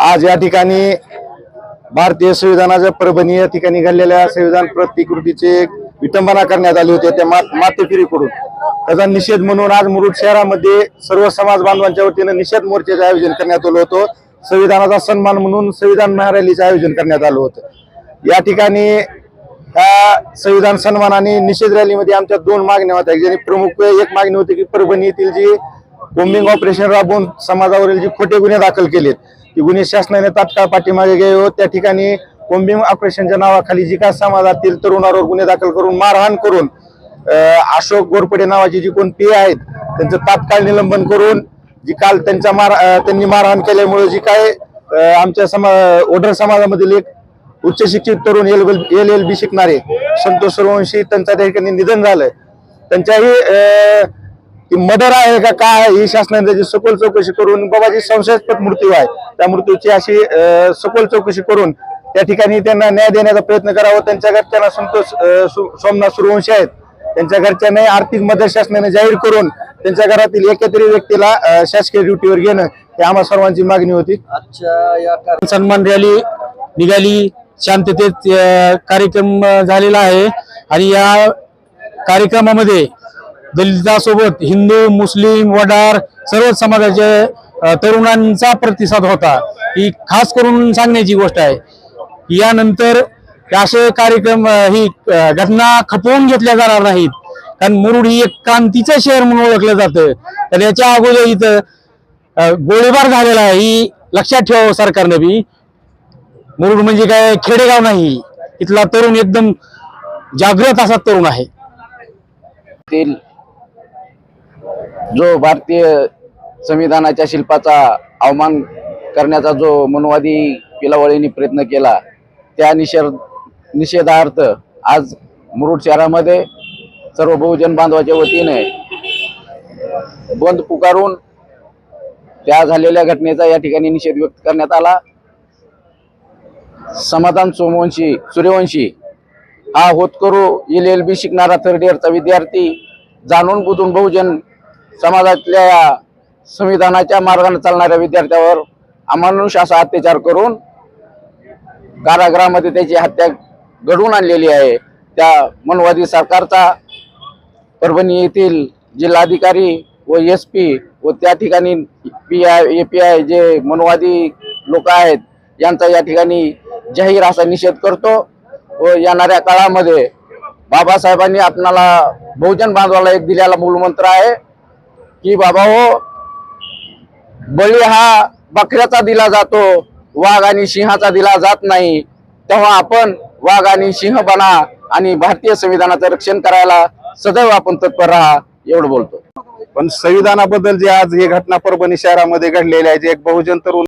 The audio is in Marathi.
आज या ठिकाणी भारतीय संविधानाच्या परभणी या ठिकाणी घडलेल्या संविधान प्रतिकृतीचे विटंबना करण्यात आली होती त्या मातेफिरीकडून त्याचा निषेध म्हणून आज मुरुड शहरामध्ये सर्व समाज बांधवांच्या वतीनं निषेध मोर्चाचं आयोजन करण्यात आलं होतं. संविधानाचा सन्मान म्हणून संविधान महारॅलीचं आयोजन करण्यात आलं होतं. या ठिकाणी या संविधान सन्मान आणि निषेध रॅलीमध्ये आमच्या दोन मागण्या होत्या. ज्याने प्रमुख एक मागणी होती की परभणी येथील जी कोम्बिंग ऑपरेशन राबवून समाजावरील जे खोटे गुन्हे दाखल केलेत ती गुन्हे शासनाने तात्काळ पाठीमागे घ्यावे त्या ठिकाणी कोम्बिंग ऑपरेशनच्या नावाखाली जी काय समाजातील तरुणावर गुन्हे दाखल करून मारहाण करून अशोक गोरपडे नावाची जी कोण पी आहेत त्यांचं तात्काळ निलंबन करून जी काल त्यांच्या मार त्यांनी मारहाण केल्यामुळे जी काय आमच्या समा ओढर समाजामधील एक उच्च शिक्षित तरुण एल एल बी शिकणारे संतोष सूर्यवंशी त्यांचा त्या ठिकाणी निधन झालंय. त्यांच्याही मदर आहे का काय आहे ही शासनाने त्याची सखोल चौकशी करून बाबाजी संशयास्पद मृत्यू आहे त्या मृत्यूची अशी सखोल चौकशी करून त्या ठिकाणी त्यांना न्याय देण्याचा प्रयत्न करावा. त्यांच्या घरच्यांना संतोष सु- सोमनाथ सूर्यवंशी आहेत. त्यांच्या घरच्यांना आर्थिक मदत शासनाने जाहीर करून त्यांच्या घरातील एकत्रित व्यक्तीला शासकीय ड्युटीवर घेणं ही आम्हा सर्वांची मागणी होती. आजच्या सन्मान रॅली निघाली. शांततेत कार्यक्रम झालेला आहे. आणि या कार्यक्रमामध्ये दलितासोबत हिंदू मुस्लिम वडार सर्व समाजाचे तरुणांचा प्रतिसाद होता. ही खास करून सांगण्याची गोष्ट आहे. यानंतर असे कार्यक्रम ही घटना खपवून घेतल्या जाणार नाहीत. कारण मुरुड ही एक क्रांतीचं शहर म्हणून ओळखलं जातं. तर याच्या अगोदर इथं गोळीबार झालेला आहे. ही लक्षात ठेवावं सरकारनं बी. मुरुड म्हणजे काय खेडेगाव नाही. इथला तरुण एकदम जागृत असा तरुण आहे. जो भारतीय संविधानाच्या शिल्पाचा अवमान करण्याचा जो मनवादी पिलावळीने प्रयत्न केला त्या निषेध निषेधार्थ आज मुरुड शहरामध्ये सर्व बहुजन बांधवाच्या वतीने बंद पुकारून त्या झालेल्या घटनेचा या ठिकाणी निषेध व्यक्त करण्यात आला. समाधान सोमवंशी सूर्यवंशी हा होतकरू एल एल बी शिकणारा थर्ड इयरचा विद्यार्थी जाणून बुजून बहुजन समाजातल्या या संविधानाच्या मार्गाने चालणाऱ्या विद्यार्थ्यावर अमानुष असा अत्याचार करून कारागृहामध्ये त्याची हत्या घडवून आणलेली आहे. त्या मनवादी सरकारचा परभणी येथील जिल्हाधिकारी व एस पी व त्या ठिकाणी P I A P I जे मनवादी लोक आहेत यांचा या ठिकाणी जाहीर असा निषेध करतो व येणाऱ्या काळामध्ये बाबासाहेबांनी आपणाला बहुजन बांधवाला एक दिलेला मूलमंत्र आहे की बाबा हो बळी हा बकऱ्याचा दिला जातो वाघ आणि सिंहाचा दिला जात नाही. तेव्हा आपण वाघ आणि सिंह बना आणि भारतीय संविधानाचं रक्षण करायला सदैव आपण तत्पर राहा एवढं बोलतो पण संविधानाबद्दल जे आज ही घटना परभणी शहरामध्ये घडलेली आहे जे एक बहुजन तरुण